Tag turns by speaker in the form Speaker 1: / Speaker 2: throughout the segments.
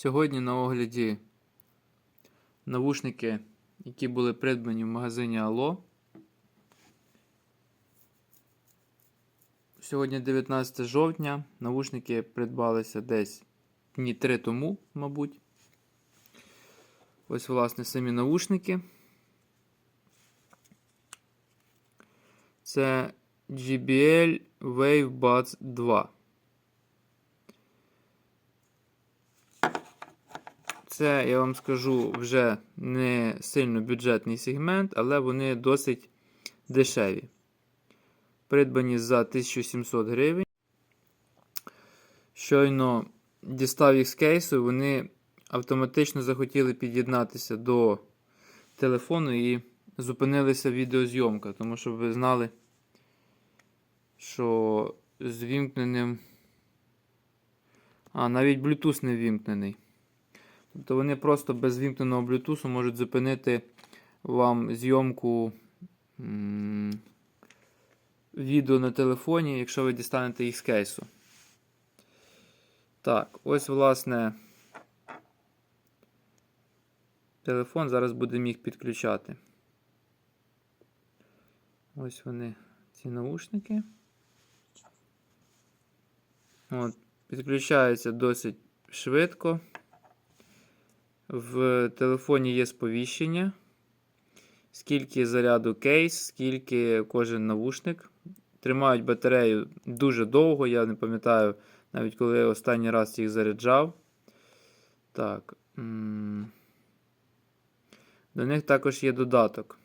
Speaker 1: Сьогодні на огляді навушники, які були придбані в магазині Алло. Сьогодні 19 жовтня. Навушники придбалися десь дні 3 тому, мабуть. Ось, власне, самі навушники. Це JBL Wave Buds 2. Це, я вам скажу, вже не сильно бюджетний сегмент, але вони досить дешеві. Придбані за 1700 гривень. Щойно дістав їх з кейсу, вони автоматично захотіли під'єднатися до телефону і зупинилася відеозйомка, тому що ви знали, що з вімкненим. А, навіть Bluetooth не вімкнений. Тобто вони просто без вімкненого Bluetooth можуть зупинити вам зйомку відео на телефоні, якщо ви дістанете їх з кейсу. Так, ось, власне, телефон зараз будемо їх підключати. Ось вони, ці наушники. От, Підключаються досить швидко. В телефоні є сповіщення, скільки заряду кейс, скільки кожен навушник. Тримають батарею дуже довго, я не пам'ятаю, навіть коли я останній раз їх заряджав. Так. До них також є додаток.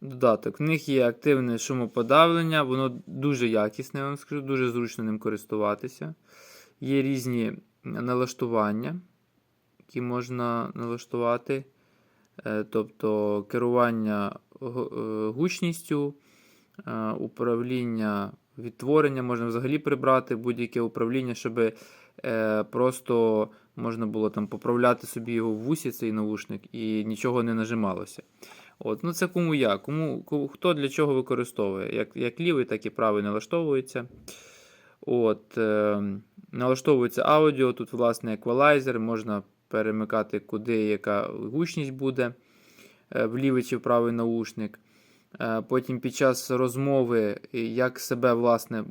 Speaker 1: Додаток. В них є активне шумоподавлення, воно дуже якісне, я вам скажу, дуже зручно ним користуватися. Є різні налаштування, які можна налаштувати, тобто керування гучністю, управління відтворення, можна взагалі прибрати будь-яке управління, щоб просто можна було там поправляти собі його в вусі, цей навушник, і нічого не нажималося. От, ну Це кому як, кому, хто для чого використовує. Як як лівий, так і правий налаштовується. От, е, Налаштовується аудіо, тут, власне, еквалайзер, можна перемикати, куди яка гучність буде е, в лівий чи в правий наушник. Е, потім під час розмови, як себе власне, е,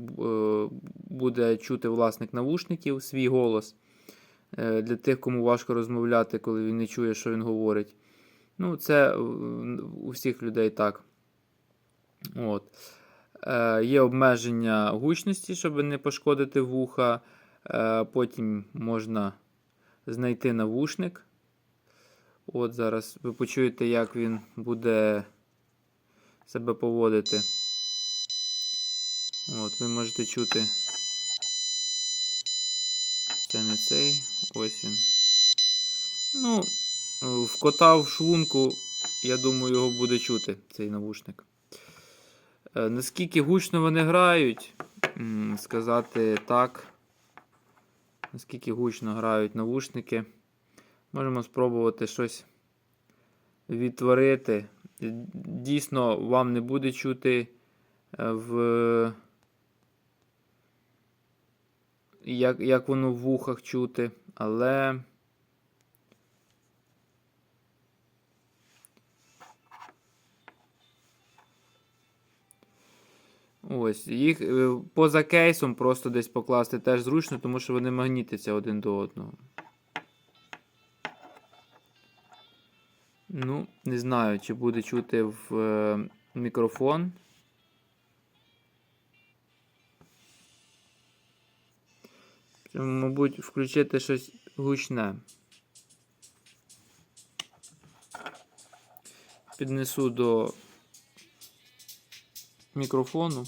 Speaker 1: буде чути власник навушників, свій голос. Для тих, кому важко розмовляти, коли він не чує, що він говорить. Ну, Це у всіх людей так. От. Є обмеження гучності, щоб не пошкодити вуха. Е, Потім можна знайти навушник. От Зараз ви почуєте, як він буде себе поводити. От, Ви можете чути. Це не цей. Ось він. Ну, в кота в шлунку, я думаю, його буде чути, цей навушник. Е, наскільки гучно вони грають, сказати так. Наскільки гучно грають навушники. Можемо спробувати щось відтворити. Дійсно, вам не буде чути е, в. Як, як воно в вухах чути, але. Ось, їх е, поза кейсом просто десь покласти теж зручно, тому що вони магнітяться один до одного. Ну, не знаю, чи буде чути в е, мікрофон. Мабуть, включити щось гучне. Піднесу до мікрофону.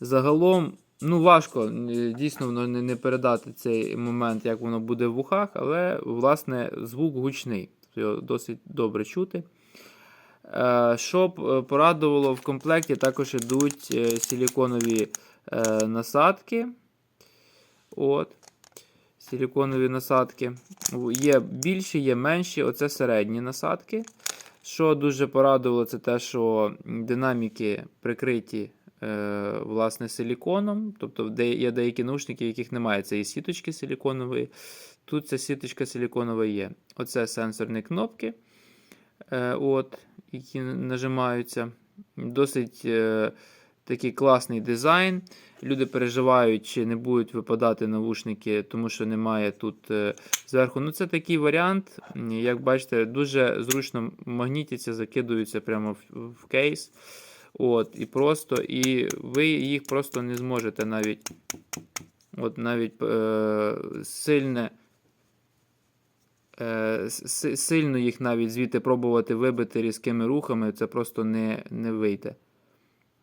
Speaker 1: Загалом, ну, важко, дійсно, воно не передати цей момент, як воно буде в вухах, але, власне, звук гучний. Його досить добре чути. Е, щоб е, порадувало, в комплекті також йдуть е, силіконові насадки. От. Силіконові насадки. Є більші, є менші, оце середні насадки. Що дуже порадувало, це те, що динаміки прикриті власне силіконом. Тобто є деякі наушники, яких немає цієї сіточки силіконової. Тут ця сіточка силіконова є. Оце сенсорні кнопки, е, от, які нажимаються. Досить е, такий класний дизайн. Люди переживають, чи не будуть випадати навушники, тому що немає тут е, зверху. Ну, це такий варіант. Як бачите, дуже зручно магнітяться, закидуються прямо в кейс. От, і просто, і ви їх просто не зможете навіть. От навіть е, сильне. Е, сильно їх навіть звідти пробувати вибити різкими рухами, це просто не, не вийде.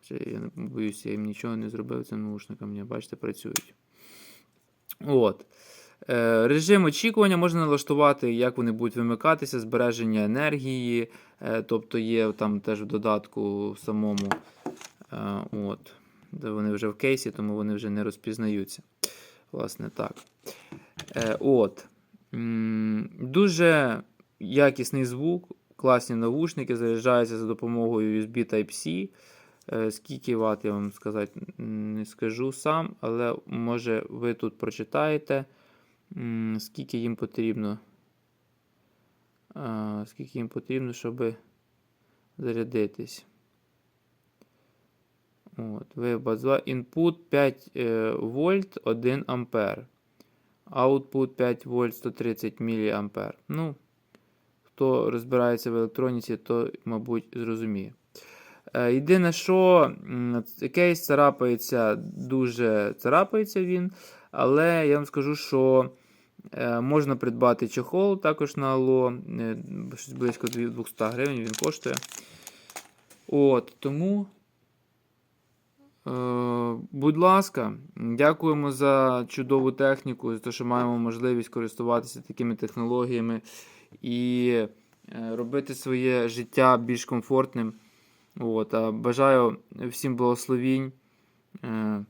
Speaker 1: Я боюся, я їм нічого не зробив цим наушникам, бачите, працюють. От. Е, режим очікування можна налаштувати, як вони будуть вимикатися, збереження енергії. Е, тобто є там теж в додатку самому. Е, от, де вони вже в кейсі, тому вони вже не розпізнаються. Власне, так. От. Дуже якісний звук, класні навушники, заряджаються за допомогою USB Type-C. Скільки ват, я вам сказати не скажу сам, але може ви тут прочитаєте, скільки їм потрібно. Скільки їм потрібно, щоб зарядитись. От, ви базова. Input 5 е, вольт 1 ампер. Output 5 вольт 130 мА. Ну, хто розбирається в електроніці, то, мабуть, зрозуміє. Е, Єдине, що кейс царапається, дуже царапається він. Але я вам скажу, що можна придбати чехол також на Ало. е, Щось близько 200 гривень він коштує. От, тому. Е, Будь ласка, дякуємо за чудову техніку, за те, що маємо можливість користуватися такими технологіями і е, робити своє життя більш комфортним. От, а бажаю всім благословінь, е,